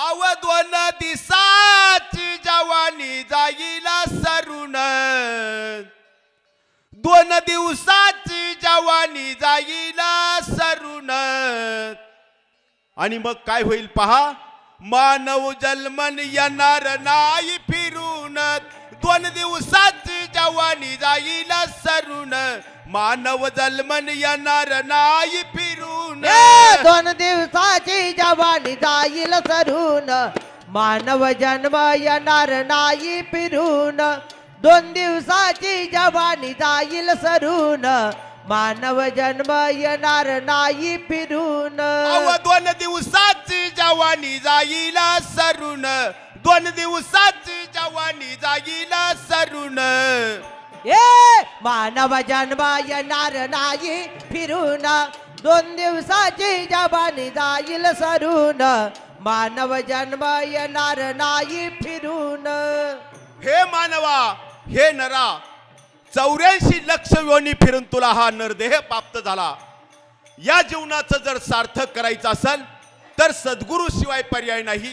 अव दोन दिसाची जवानी जाईला सरून दोन दिवसाची जवानी जाईला सरून आणि मग काय होईल पहा? मानव जन्मन येणार नाही फिरून. दोन दिवसाची जवानी जाईला सरून मानव जन्मन येणार नाही फिरून. ए, दोन दिवसाची जवानी जाईल सरून. मानव जन्म येणार नाही फिरून. दोन दिवसाची जवानी जाईल सरून. मानव जन्म येणार नाही फिरून. अव दोन दिवसाची जवानी जाईल सरून. दोन दिवसाची जवानी जाईल सरून. ए मानव जन्म येणार नाही फिरून. दोन दिवसाची जवानी जाईल सरून. मानव जन्म येणार नाही फिरून. हे मानवा हे नरा चौऱ्याऐंशी लक्ष योनी फिरून तुला हा नरदेह प्राप्त झाला. या जीवनाचं जर सार्थक करायचं असेल तर सद्गुरू शिवाय पर्याय नाही.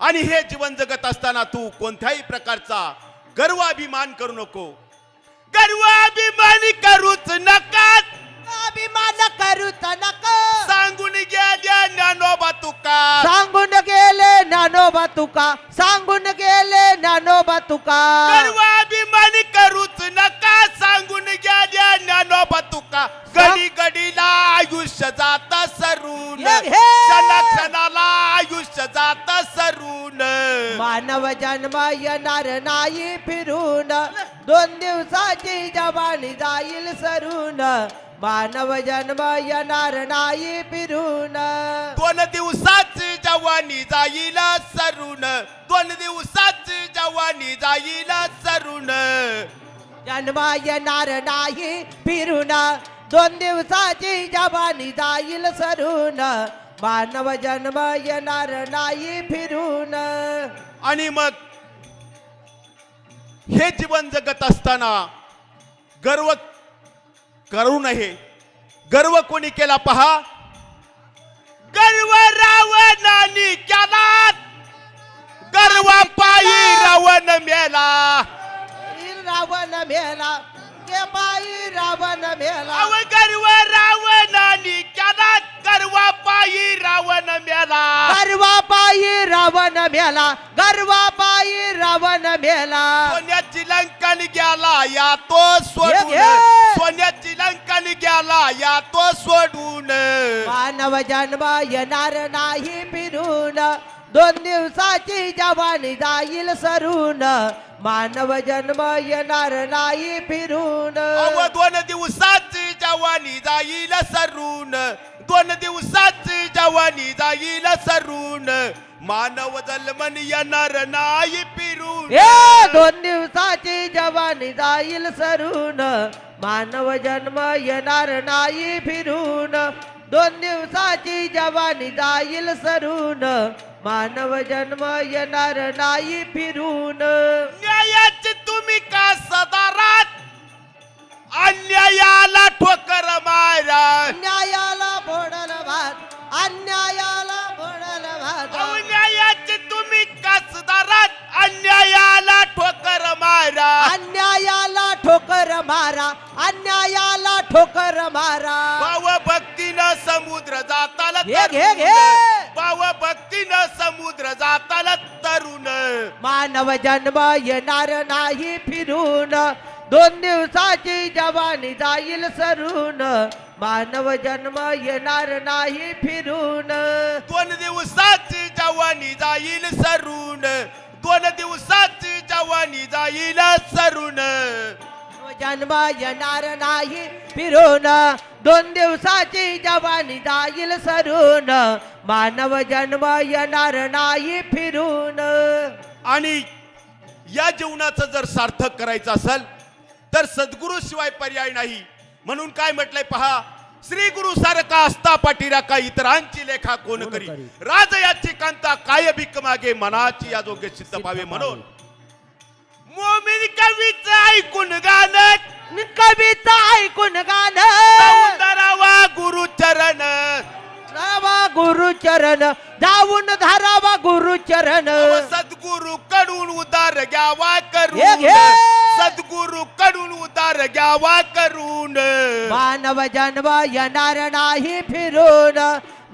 आणि हे जीवन जगत असताना तू कोणत्याही प्रकारचा गर्व अभिमान करू नको. गर्व अभिमान करूच नका. अभिमान करूच तुका सांगून गेले ज्ञानोबा तुका अभिमान करूच नका सांगून गेल्या ज्ञानोबा तुका गडी गडीला आयुष्य जात सरून. क्षणा क्षणाला आयुष्य जात सरून. मानव जन्म येणार नाही फिरून. दोन दिवसाची जवानी जाईल सरून. मानव जन्म येणार नाही फिरून. दोन दिवसाची जवानी जाईल सरून. दोन दिवसाची जवानी जाईल सरून. जन्म येणार नाही फिरून. दोन दिवसाची जवानी जाईल सरून. मानव जन्म येणार नाही फिरून. आणि मग हे जीवन जगत असताना गर्व करू नये. गर्व कोणी केला पहा? गर्व रावणाने केला गर्व पायी रावण मेला. रावण मेला. के बाई रावण मेला. अव गर्व रावणाने केला गर्व पायी रावण मेला. गर्वा पायी रावण मेला. गर्वा पायी रावण मेला. सोन्याची लंकन गेला या तो सोडून. ये, ये. सोन्याची लंकन गेला या तो मानव जन्म येणार नाही फिरून दोन दिवसाची जवानी जाईल सरून. मानव जन्म येणार नाही फिरून अव दोन दिवसाची जवानी जाईल सरून. दोन दिवसाची जवानी जाईल सरून. मानव जन्मन येणार नाही फिरून दोन दिवसाची जवानी जाईल सरून. मानव जन्म येणार नाही फिरून दोन दिवसाची जवानी जाईल सरून. मानव जन्म येणार नाही फिरून. न्यायाची तुम्ही का सदारात? अन्यायाला ठोकर मारा अन्यायाला बोडल भात अन्यायाला बोडल भात. अन्यायाचे तुम्ही कसदारात अन्यायाला ठोकर मारा. अन्यायाला ठोकर मारा अन्यायाला ठोकर मारा. घे, घे. घे. भाव भक्तीनं समुद्र जाताला तरुण. मानव जन्म येणार नाही फिरून. दोन दिवसाची जवानी जाईल सरून. मानव जन्म येणार नाही फिरून. दोन दिवसाची जवानी जाईल सरून. दोन दिवसाची जवानी जाईल सरून. जन्म येणार नाही फिरून. दोन दिवसाची जवानी जाईल सरून. मानव जन्म येणार नाही फिरून. आणि या जीवनाचं जर सार्थक करायचं असेल तर सद्गुरू शिवाय पर्याय नाही. म्हणून काय म्हटलंय पहा श्री गुरु सारखा असता पाठीरा का इतरांची लेखा कोण करी? राज याची कांता काय भिक मागे मनाची या जोगे सिद्ध व्हावे म्हणून. मोमीन कवीच ऐकून गाणं. कविता ऐकून गाणं. सौंदरावा गुरु चरण धरावा गुरुचरण जाऊन धरावा गुरुचरण. सद्गुरु कडून उदार घ्यावा हे करून घे. सद्गुरु कडून उदार घ्यावा करून. मानव जन्म येणार नाही फिरून.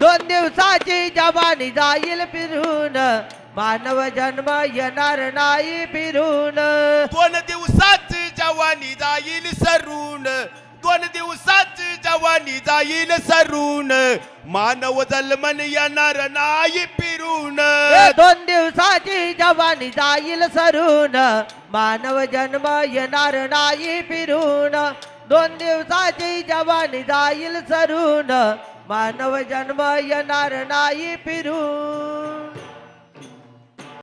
दोन दिवसाची जवानी जाईल फिरून. मानव जन्म येणार नाही फिरून. दोन दिवसाच जवानी जाईल सरून. दोन दिवसाच जवानी जाईल सरून. मानव जन्मन येणार नाही फिरून. दोन दिवसाची जवानी जाईल सरून. मानव जन्म येणार नाही फिरून. दोन दिवसाची जवानी जाईल सरून. मानव जन्म येणार नाही फिरून.